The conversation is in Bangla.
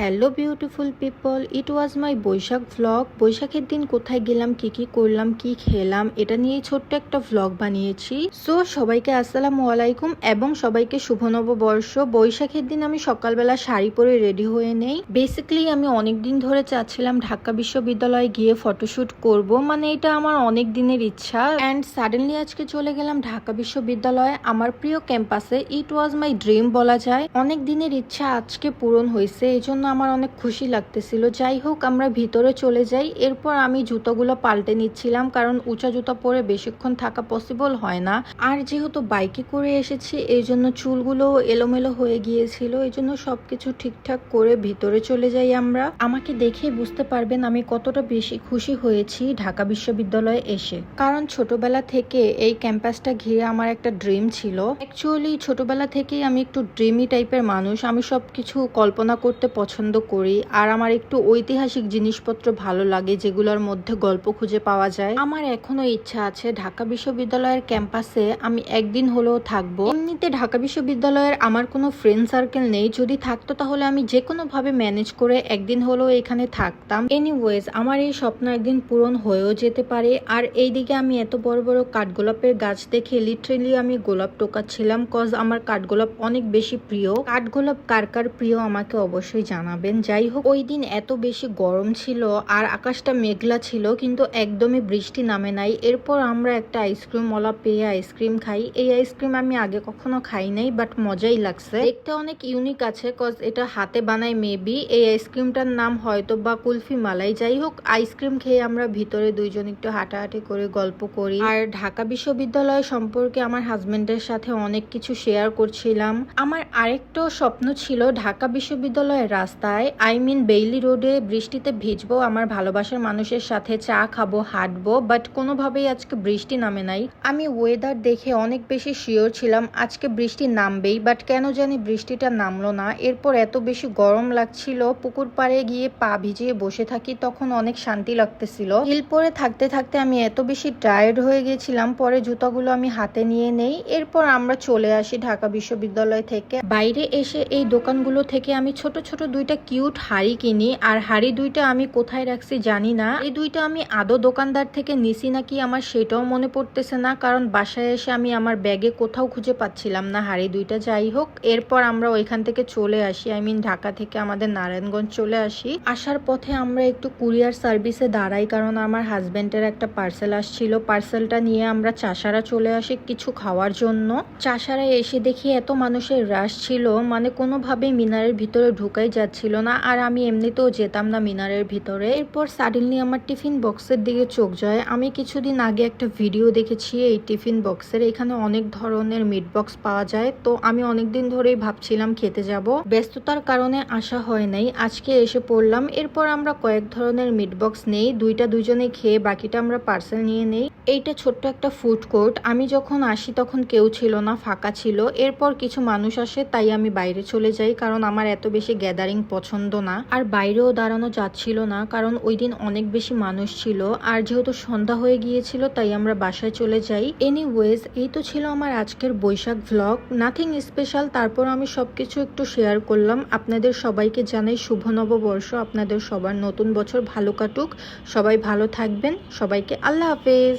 Hello beautiful people it was my Baishakh vlog বৈশাখের দিন কোথায় গেলাম, কি কি করলাম, কি খেলাম, এটা নিয়ে ছোট্ট একটা ভ্লগ বানিয়েছি। সো সবাইকে আসসালামু আলাইকুম এবং সবাইকে শুভ নববর্ষ। বৈশাখের দিন আমি সকালবেলা শাড়ি পরে রেডি হয়ে নেই। বেসিক্যালি আমি অনেক দিন ধরে চাচ্ছিলাম ঢাকা বিশ্ববিদ্যালয়ে গিয়ে ফটোশুট করব। মানে এটা আমার অনেক দিনের ইচ্ছা। অ্যান্ড সাডেনলি আজকে চলে গেলাম ঢাকা বিশ্ববিদ্যালয়ে। আমার প্রিয় ক্যাম্পাসে ইট ওয়াজ মাই ড্রিম বলা যায়। অনেক দিনের ইচ্ছা আজকে পূরণ হয়েছে। এই জন্য আমার অনেক খুশি লাগতেছিল। যাই হোক, আমরা ভিতরে চলে যাই। এরপর আমি জুতোগুলো পাল্টে নিচ্ছিলাম, কারণ উঁচা জুতো পরে বেশিক্ষণ থাকা পসিবল হয় না। আর যেহেতু বাইকে করে এসেছি, এই জন্য চুলগুলো এলোমেলো হয়ে গিয়েছিল। এই জন্য সবকিছু ঠিকঠাক করে ভিতরে চলে যাই আমরা। আমাকে দেখে বুঝতে পারবেন আমি কতটা বেশি খুশি হয়েছি ঢাকা বিশ্ববিদ্যালয়ে এসে। কারণ ছোটবেলা থেকে এই ক্যাম্পাসটা ঘিরে আমার একটা ড্রিম ছিল। অ্যাকচুয়ালি ছোটবেলা থেকেই আমি একটু ড্রিমি টাইপের মানুষ। আমি সবকিছু কল্পনা করতে পছন্দ করি। আর আমার একটু ঐতিহাসিক জিনিসপত্র ভালো লাগে, যেগুলোর মধ্যে গল্প খুঁজে পাওয়া যায়। আমার এখনও ইচ্ছা আছে ঢাকা বিশ্ববিদ্যালয়ের ক্যাম্পাসে আমি একদিন হলেও থাকব। এমনিতে ঢাকা বিশ্ববিদ্যালয়ের আমার কোনো ফ্রেন্ড সার্কেল নেই। যদি থাকতো তাহলে আমি যে কোনো ভাবে ম্যানেজ করে একদিন হলেও এখানে থাকতাম। এনিওয়েজ আমার এই স্বপ্ন একদিন পূরণ হয়েও যেতে পারে। আর এইদিকে আমি এত বড় বড় কাঠগোলাপের গাছ দেখে লিটারেলি আমি গোলাপ টোকাচ্ছিলাম কজ আমার কাঠগোলাপ অনেক বেশি প্রিয়। কাঠগোলাপ কার কার প্রিয় আমাকে অবশ্যই জানাবেন। যাই হোক, ওই দিন এত বেশি গরম ছিল আর আকাশটা মেঘলা ছিল, কিন্তু একদমই বৃষ্টি নামে নাই। এরপর আমরা একটা আইসক্রিম ওলা পেয়ে আইসক্রিম খাই। এই আইসক্রিম আমি আগে কখনো খাই নাই, বাট মজাই লাগছে। দেখতে অনেক ইউনিক আছে কজ এটা হাতে বানায় মেবি। এই আইসক্রিমটার নাম হয়তো বা কুলফি মালাই। যাই হোক, আইসক্রিম খেয়ে আমরা ভিতরে দুইজন একটু হাঁটাহাঁটি করে গল্প করি। আর ঢাকা বিশ্ববিদ্যালয় সম্পর্কে আমার হাজবেন্ডের সাথে অনেক কিছু শেয়ার করছিলাম। আমার আরেকটা স্বপ্ন ছিল ঢাকা বিশ্ববিদ্যালয়ের রাস্তায় আই মিন বেইলি রোডে বৃষ্টিতে ভিজবো, আমার ভালোবাসার মানুষের সাথে চা খাব, হাঁটবো বাট কোনোভাবেই আজকে বৃষ্টি নামে নাই। আমি ওয়েদার দেখে অনেক বেশি শিওর ছিলাম, আজকে বৃষ্টি নামবেই বাট কেন জানি বৃষ্টিটা নামলো না। এরপর এত বেশি গরম লাগছিল, পুকুর পাড়ে গিয়ে পা ভিজিয়ে বসে থাকি, তখন অনেক শান্তি লাগতেছিল। হিল পরে থাকতে থাকতে আমি এত বেশি টায়ার্ড হয়ে গেছিলাম, পরে জুতাগুলো আমি হাতে নিয়ে নেই। এরপর আমরা চলে আসি ঢাকা বিশ্ববিদ্যালয় থেকে। বাইরে এসে এই দোকানগুলো থেকে আমি ছোট ছোট দুইটা কিউট হাড়ি কিনি, আর হাড়ি দুইটা আমি কোথায় রাখছি জানি না। এই দুইটা আমি আদৌ দোকানদার থেকে নিছি নাকি আমার সেটাও মনে পড়তেছে না, কারণ বাসায় এসে আমি আমার ব্যাগে কোথাও খুঁজে পাচ্ছিলাম না হাড়ি দুইটা। যাই হোক, এরপর আমরা ওইখান থেকে চলে আসি। আই মিন ঢাকা থেকে আমাদের নারায়ণগঞ্জ চলে আসি। আসার পথে আমরা একটু কুরিয়ার সার্ভিসে দাঁড়াই, কারণ আমার হাজবেন্ডের একটা পার্সেল আসছিল। পার্সেলটা নিয়ে আমরা চাষারা চলে আসি কিছু খাওয়ার জন্য। চাষারা এসে দেখি এত মানুষের রাশ ছিল মানে কোনোভাবেই মিনারের ভিতরে ঢুকাই যাচ্ছিল না আর আমি এমনিতেও যেতাম না মিনারের ভিতরে। এরপর সাডেনলি আমার টিফিন বক্সের দিকে চোখ যায়। আমি কিছুদিন আগে একটা ভিডিও দেখেছি, এই টিফিন বক্সের। এখানে অনেক ধরনের মিট বক্স পাওয়া যায়। তো আমি অনেকদিন ধরেই ভাবছিলাম খেতে যাব। ব্যস্ততার কারণে আসা হয় নাই। আজকে এসে পড়লাম। এরপর আমরা কয়েক ধরনের মিট বক্স নেই। দুইটা দুজনে খেয়ে বাকিটা আমরা পার্সেল নিয়ে নেই। এইটা ছোট্ট একটা ফুড কোর্ট আমি যখন আসি তখন কেউ ছিল না, ফাঁকা ছিল। এরপর কিছু মানুষ আসে, তাই আমি বাইরে চলে যাই, কারণ আমার এত বেশি গ্যাদারিং পছন্দ না। আর বাইরেও দাঁড়ানো যাচ্ছিল না, কারণ ওই দিন অনেক বেশি মানুষ ছিল। আর যেহেতু সন্ধ্যা হয়ে গিয়েছিল, তাই আমরা বাসায় চলে যাই। এনিওয়েজ এই তো ছিল আমার আজকের বৈশাখ ভ্লগ নাথিং স্পেশাল তারপর আমি সবকিছু একটু শেয়ার করলাম। আপনাদের সবাইকে জানাই শুভ নববর্ষ। আপনাদের সবার নতুন বছর ভালো কাটুক। সবাই ভালো থাকবেন। সবাইকে আল্লাহ হাফেজ।